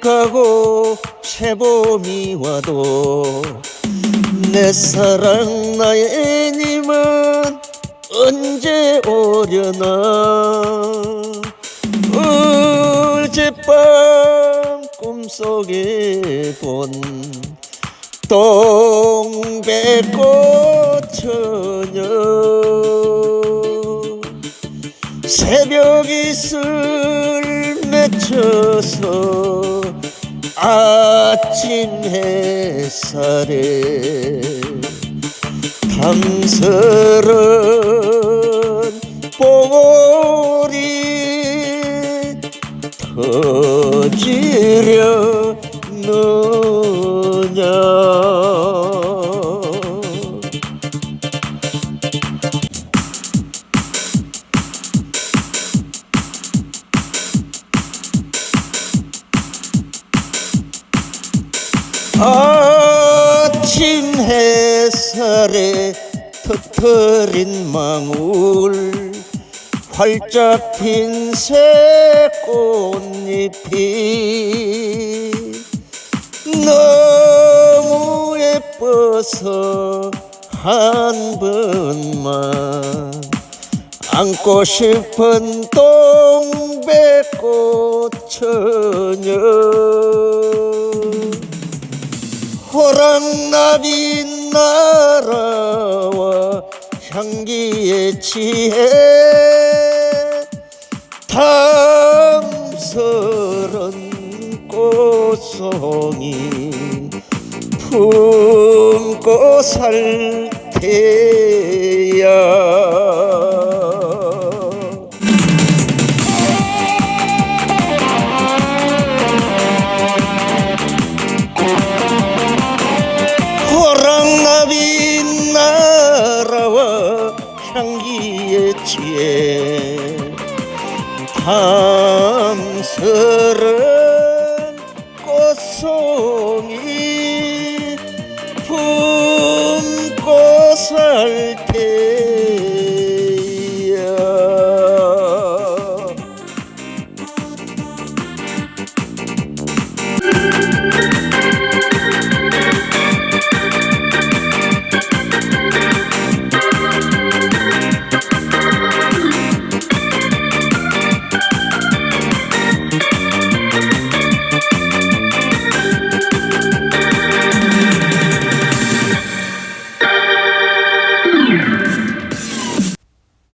가고 새봄이 와도 내 사랑 나의 님은 언제 오려나? 어젯밤 꿈속에 본 동백꽃 처녀. 새벽 이슬 맺혀서 아침 햇살에 탐스런 봉오리 터지려 느냐 아침 햇살에 터터린 망울 활짝 핀 새꽃잎이 너무 예뻐서 한 번만 안고 싶은 동백꽃 처녀 호랑나비 날아와 향기에 취해 탐스런 꽃송이 품고 살 테야 밤스런 꽃송이 품고 살